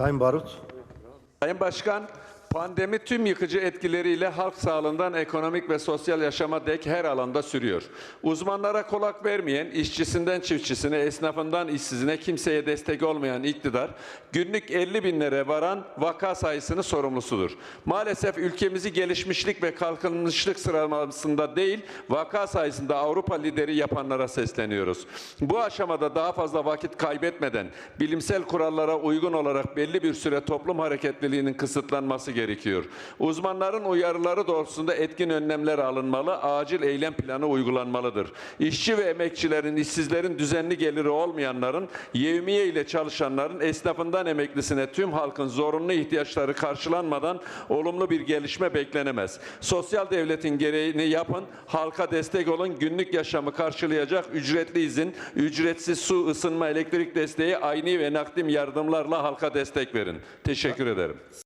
Sayın Barut. Sayın Başkan, pandemi tüm yıkıcı etkileriyle halk sağlığından ekonomik ve sosyal yaşama dek her alanda sürüyor. Uzmanlara kulak vermeyen, işçisinden çiftçisine, esnafından işsizine kimseye destek olmayan iktidar, günlük 50 binlere varan vaka sayısını sorumlusudur. Maalesef ülkemizi gelişmişlik ve kalkınmışlık sıralamasında değil, vaka sayısında Avrupa lideri yapanlara sesleniyoruz. Bu aşamada daha fazla vakit kaybetmeden, bilimsel kurallara uygun olarak belli bir süre toplum hareketliliğinin kısıtlanması gerekiyor. Uzmanların uyarıları doğrultusunda etkin önlemler alınmalı, acil eylem planı uygulanmalıdır. İşçi ve emekçilerin, işsizlerin, düzenli geliri olmayanların, yevmiye ile çalışanların, esnafından emeklisine tüm halkın zorunlu ihtiyaçları karşılanmadan olumlu bir gelişme beklenemez. Sosyal devletin gereğini yapın, halka destek olun, günlük yaşamı karşılayacak ücretli izin, ücretsiz su, ısınma, elektrik desteği, ayni ve nakdim yardımlarla halka destek verin. Teşekkür ederim.